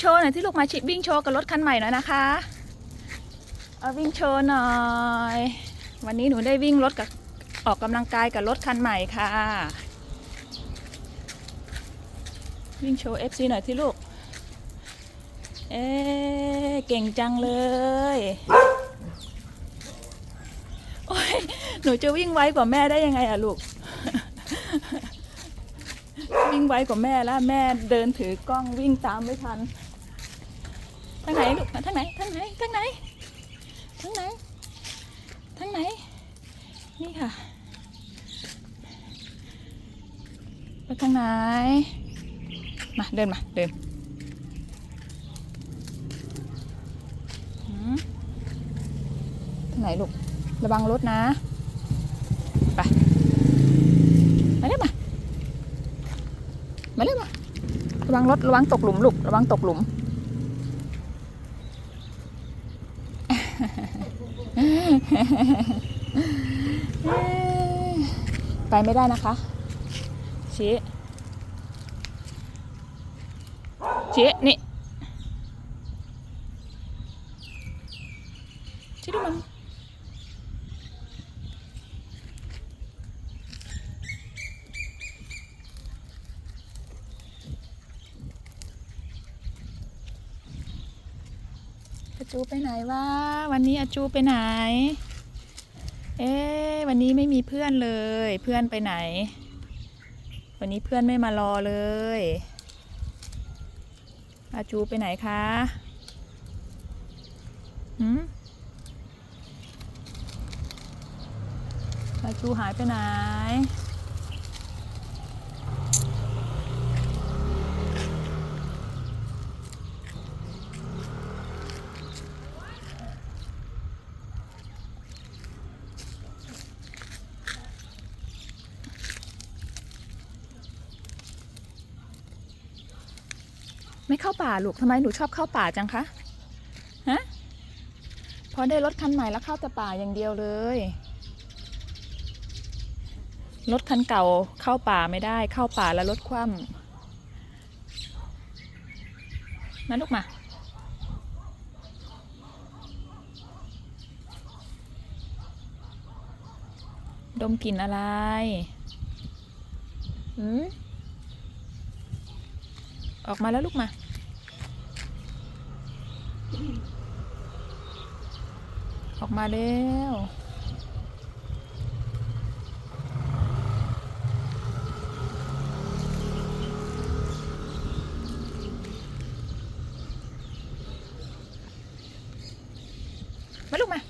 โชว์หน่อยที่ลูกมาชิวิ่งโชว์กับรถคันใหม่หน่อยนะคะ เอาวิ่งโชว์หน่อย วันนี้หนูได้วิ่งรถกับออกกำลังกายกับรถคันใหม่ค่ะ วิ่งโชว์ FC หน่อยที่ลูก เอ๊ะเก่งจังเลยโอ้ยหนูจะวิ่งไวกว่าแม่ได้ยังไงอะลูก วิ่งไวกว่าแม่แล้วแม่เดินถือกล้องวิ่งตามไม่ทันทางไหนลูกทางไหนทางไหนทางไหนทางไหนทางไหน นี่ค่ะไปทางไหน มาเดินมาเดินทางไหนลูก ระวังรถนะ ไป มาเร็วมา มาเร็วมา ระวังรถระวังตกหลุมลูกระวังตกหลุม ไปไม่ได้นะคะ ชี้ชี้นี่ชี้ดูมัน อาจูไปไหนวะวันนี้อาจูไปไหน เอ๊วันนี้ไม่มีเพื่อนเลย เพื่อนไปไหน วันนี้เพื่อนไม่มารอเลยอาจูไปไหนคะหืมอาจูหายไปไหน ไม่เข้าป่าลูกทำไมหนูชอบเข้าป่าจังคะฮะพอได้รถคันใหม่แล้วเข้าแต่ป่าอย่างเดียวเลยรถคันเก่าเข้าป่าไม่ได้เข้าป่าแล้วรถคว่ำมาลูกมาดมกลิ่นอะไร อืม ออกมาแล้วลูกมา ออกมาแล้วมาลูกมา